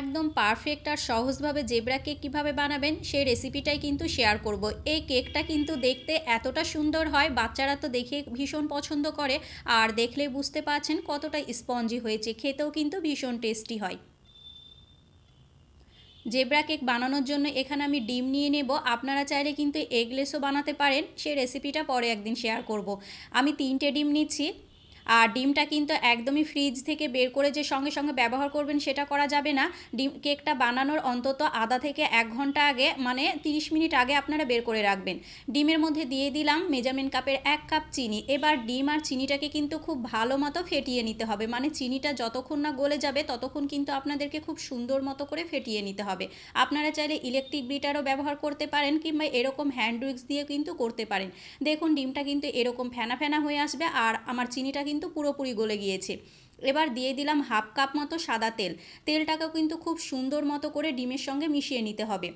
একদম পারফেক্ট আর সহজভাবে zebra cake কীভাবে বানাবেন, সেই রেসিপিটাই কিন্তু শেয়ার করব। এই কেকটা কিন্তু দেখতে এতটা সুন্দর হয়, বাচ্চারা তো দেখে ভীষণ পছন্দ করে। আর দেখলেই বুঝতে পারছেন কতটা স্পঞ্জি হয়েছে, খেতেও কিন্তু ভীষণ টেস্টি হয়। জেব্রা কেক বানানোর জন্য এখানে আমি ডিম নিয়ে নেব। আপনারা চাইলে কিন্তু এগলেসও বানাতে পারেন, সেই রেসিপিটা পরে একদিন শেয়ার করব। আমি তিনটে ডিম নিচ্ছি। আর ডিমটা কিন্তু একদমই ফ্রিজ থেকে বের করে যে সঙ্গে সঙ্গে ব্যবহার করবেন সেটা করা যাবে না। ডিম কেকটা বানানোর অন্তত আধা থেকে এক ঘণ্টা আগে মানে 30 মিনিট আগে আপনারা বের করে রাখবেন। ডিমের মধ্যে দিয়ে দিলাম মেজারমেন্ট কাপের এক কাপ চিনি। এবার ডিম আর চিনিটাকে কিন্তু খুব ভালো মতো ফেটিয়ে নিতে হবে। মানে চিনিটা যতক্ষণ না গলে যাবে, ততক্ষণ কিন্তু আপনাদেরকে খুব সুন্দর মতো করে ফেটিয়ে নিতে হবে। আপনারা চাইলে ইলেকট্রিক বিটারও ব্যবহার করতে পারেন কিংবা এরকম হ্যান্ড উইক্স দিয়ে কিন্তু করতে পারেন। দেখুন, ডিমটা কিন্তু এরকম ফেনা ফেনা হয়ে আসবে। আর আমার চিনিটা কিন্তু কিন্তু পুরোপুরি গলে গিয়েছে। এবার দিয়ে দিলাম হাফ কাপ মতো সাদা তেল। তেলটাকেও কিন্তু খুব সুন্দর মতো করে ডিমের সঙ্গে মিশিয়ে নিতে হবে।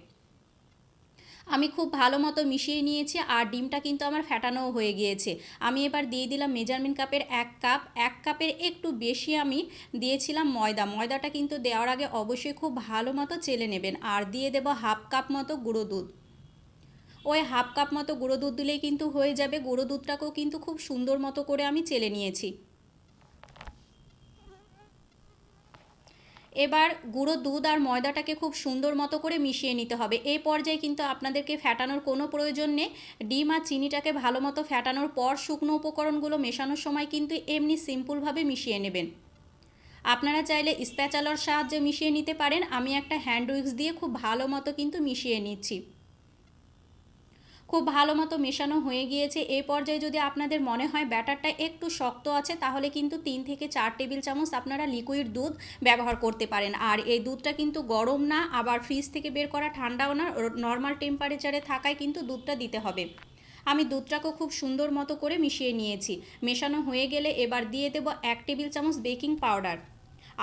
আমি খুব ভালো মতো মিশিয়ে নিয়েছি আর ডিমটা কিন্তু আমার ফ্যাটানোও হয়ে গিয়েছে। আমি এবার দিয়ে দিলাম মেজারমেন্ট কাপের এক কাপ। এক কাপের একটু বেশি আমি দিয়েছিলাম ময়দা। ময়দাটা কিন্তু দেওয়ার আগে অবশ্যই খুব ভালো মতো চেলে নেবেন। আর দিয়ে দেব হাফ কাপ মতো গুঁড়ো দুধ। ওই হাফ কাপ মতো গুঁড়ো দুধ দিলেই কিন্তু হয়ে যাবে। গুঁড়ো দুধটাকেও কিন্তু খুব সুন্দর মতো করে আমি চেলে নিয়েছি। এবার গুঁড়ো দুধ আর ময়দাটাকে খুব সুন্দর মতো করে মিশিয়ে নিতে হবে। এই পর্যায়ে কিন্তু আপনাদেরকে ফ্যাটানোর কোনো প্রয়োজন নেই। ডিম আর চিনিটাকে ভালো মতো ফ্যাটানোর পর শুকনো উপকরণগুলো মেশানোর সময় কিন্তু এমনি সিম্পলভাবে মিশিয়ে নেবেন। আপনারা চাইলে স্প্যাচালার সাহায্যে মিশিয়ে নিতে পারেন। আমি একটা হ্যান্ড উইক্স দিয়ে খুব ভালো মতো কিন্তু মিশিয়ে নিচ্ছি। খুব ভালো মতো মেশানো হয়ে গিয়েছে। এই পর্যায়ে যদি আপনাদের মনে হয় ব্যাটারটা একটু শক্ত আছে, তাহলে কিন্তু তিন থেকে চার টেবিল চামচ আপনারা লিকুইড দুধ ব্যবহার করতে পারেন। আর এই দুধটা কিন্তু গরম না, আবার ফ্রিজ থেকে বের করা ঠান্ডাও না নর্মাল টেম্পারেচারে থাকায় কিন্তু দুধটা দিতে হবে। আমি দুধটাকে খুব সুন্দর মতো করে মিশিয়ে নিয়েছি। মেশানো হয়ে গেলে এবার দিয়ে দেব এক টেবিল চামচ বেকিং পাউডার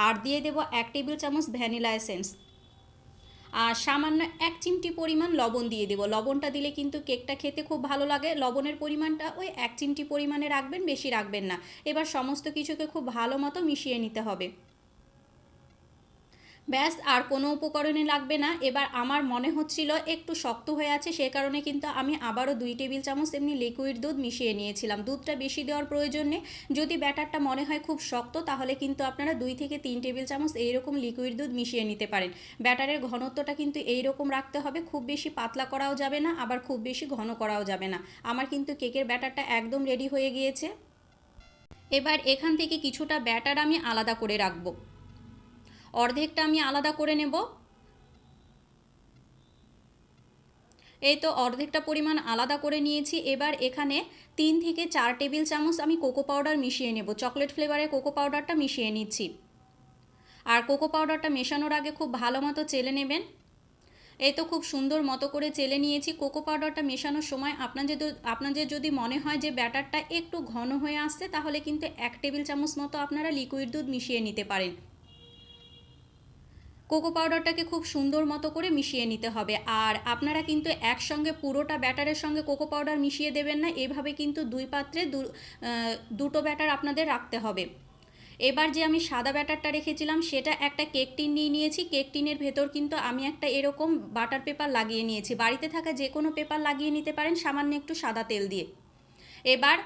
আর দিয়ে দেব এক টেবিল চামচ ভ্যানিলা এসেন্স আর সামান্য এক চিমটি পরিমাণ লবণ দিয়ে দেবো। লবণটা দিলে কিন্তু কেকটা খেতে খুব ভালো লাগে। লবণের পরিমাণটা ওই এক চিমটি পরিমাণে রাখবেন, বেশি রাখবেন না। এবার সমস্ত কিছুকে খুব ভালো মতো মিশিয়ে নিতে হবে। ব্যাস, আর কোনো উপকরণে লাগবে না। এবার আমার মনে হচ্ছিল একটু শক্ত হয়ে আছে, সে কারণে কিন্তু আমি আবারও দুই টেবিল চামচ এমনি লিকুইড দুধ মিশিয়ে নিয়েছিলাম। দুধটা বেশি দেওয়ার প্রয়োজন নেই। যদি ব্যাটারটা মনে হয় খুব শক্ত, তাহলে কিন্তু আপনারা দুই থেকে তিন টেবিল চামচ এইরকম লিকুইড দুধ মিশিয়ে নিতে পারেন। ব্যাটারের ঘনত্বটা কিন্তু এইরকম রাখতে হবে, খুব বেশি পাতলা করাও যাবে না, আবার খুব বেশি ঘন করাও যাবে না। আমার কিন্তু কেকের ব্যাটারটা একদম রেডি হয়ে গিয়েছে। এবার এখান থেকে কিছুটা ব্যাটার আমি আলাদা করে রাখব। অর্ধেকটা আমি আলাদা করে নেব। এই তো অর্ধেকটা পরিমাণ আলাদা করে নিয়েছি। এবার এখানে তিন থেকে চার টেবিল চামচ আমি কোকো পাউডার মিশিয়ে নেব। চকলেট ফ্লেভারের কোকো পাউডারটা মিশিয়ে নিচ্ছি। আর কোকো পাউডারটা মেশানোর আগে খুব ভালো মতো চেলে নেবেন। এই তো খুব সুন্দর মতো করে চেলে নিয়েছি। কোকো পাউডারটা মেশানোর সময় আপনাদের আপনাদের যদি মনে হয় যে ব্যাটারটা একটু ঘন হয়ে আসছে, তাহলে কিন্তু এক টেবিল চামচ মতো আপনারা লিকুইড দুধ মিশিয়ে নিতে পারেন। কোকো পাউডারটাকে খুব সুন্দর মতো করে মিশিয়ে নিতে হবে। আর আপনারা কিন্তু একসঙ্গে পুরোটা ব্যাটারের সঙ্গে কোকো পাউডার মিশিয়ে দেবেন না, এভাবে কিন্তু দুই পাত্রে দুটো ব্যাটার আপনাদের রাখতে হবে। এবার যে আমি সাদা ব্যাটারটা রেখেছিলাম, সেটা একটা কেক টিন নিয়ে নিয়েছি। কেক টিনের ভেতর কিন্তু আমি একটা এরকম বাটার পেপার লাগিয়ে নিয়েছি। বাড়িতে থাকা যে কোনো পেপার লাগিয়ে নিতে পারেন, সামান্য একটু সাদা তেল দিয়ে। এবার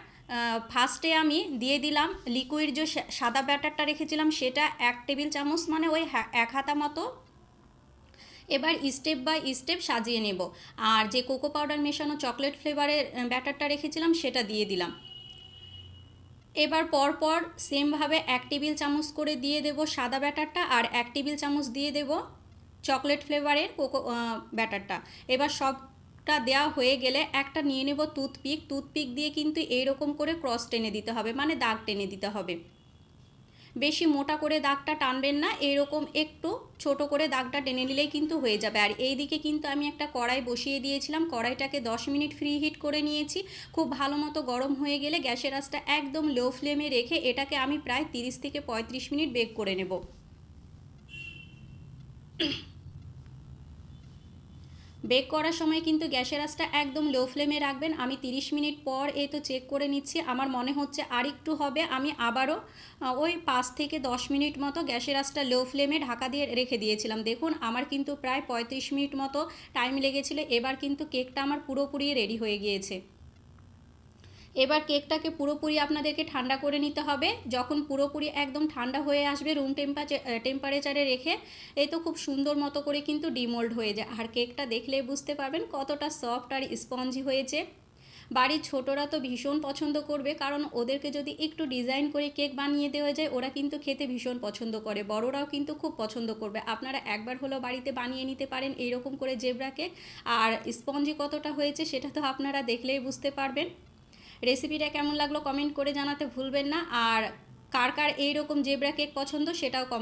ফার্স্টে আমি দিয়ে দিলাম লিকুইড যে সাদা ব্যাটারটা রেখেছিলাম, সেটা এক টেবিল চামচ মানে ওই এক হাতা মতো। এবার স্টেপ বাই স্টেপ সাজিয়ে নেব। আর যে কোকো পাউডার মেশানো চকলেট ফ্লেভারের ব্যাটারটা রেখেছিলাম, সেটা দিয়ে দিলাম। এবার পরপর সেমভাবে এক টেবিল চামচ করে দিয়ে দেব সাদা ব্যাটারটা আর এক টেবিল চামচ দিয়ে দেব চকলেট ফ্লেভারের কোকো ব্যাটারটা এবার সব টা দেওয়া হয়ে গেলে একটা নিয়ে নেব টুথপিক টুথপিক দিয়ে কিন্তু এইরকম করে ক্রস টেনে দিতে হবে মানে দাগ টেনে দিতে হবে। বেশি মোটা করে দাগটা টানবেন না এরকম একটু ছোট করে দাগটা টেনে নিলেই কিন্তু হয়ে যাবে। আর এই দিকে কিন্তু আমি একটা কড়াই বসিয়ে দিয়েছিলাম, কড়াইটাকে 10 মিনিট ফ্রি হিট করে নিয়েছি। খুব ভালো মতো গরম হয়ে গেলে গ্যাসের আঁচটা একদম লো ফ্লেমে রেখে এটাকে আমি প্রায় 30 থেকে 35 মিনিট বেক করে নেব। বেক করার সময় কিন্তু গ্যাসের আঁচটা একদম লো ফ্লেমে রাখবেন। আমি 30 মিনিট পর এই তো চেক করে নিচ্ছি। আমার মনে হচ্ছে আর একটু হবে। আমি আবারও ওই পাঁচ থেকে দশ মিনিট মতো গ্যাসের আঁচটা লো ফ্লেমে ঢাকা দিয়ে রেখে দিয়েছিলাম। দেখুন, আমার কিন্তু প্রায় পঁয়ত্রিশ মিনিট মতো টাইম লেগেছিল। এবার কিন্তু কেকটা আমার পুরোপুরি রেডি হয়ে গিয়েছে। এবার কেকটাকে পুরোপুরি আপনাদেরকে ঠান্ডা করে নিতে হবে। যখন পুরোপুরি একদম ঠান্ডা হয়ে আসবে রুম টেম্পারেচার টেম্পারেচারে রেখে, এই তো খুব সুন্দর মতো করে কিন্তু ডিমোল্ড হয়ে যায়। আর কেকটা দেখলেই বুঝতে পারবেন কতটা সফট আর স্পঞ্জি হয়েছে। বাড়ির ছোটরা তো ভীষণ পছন্দ করবে, কারণ ওদেরকে যদি একটু ডিজাইন করে কেক বানিয়ে দেওয়া যায়, ওরা কিন্তু খেতে ভীষণ পছন্দ করে। বড়রাও কিন্তু খুব পছন্দ করবে। আপনারা একবার হলেও বাড়িতে বানিয়ে নিতে পারেন এইরকম করে জেবরা কেক। আর স্পঞ্জি কতটা হয়েছে সেটা তো আপনারা দেখলেই বুঝতে পারবেন। রেসিপিটা কেমন লাগল কমেন্ট করে জানাতে ভুলবেন না। আর কার কার এইরকম জেবরা কেক পছন্দ সেটাও কমেন্ট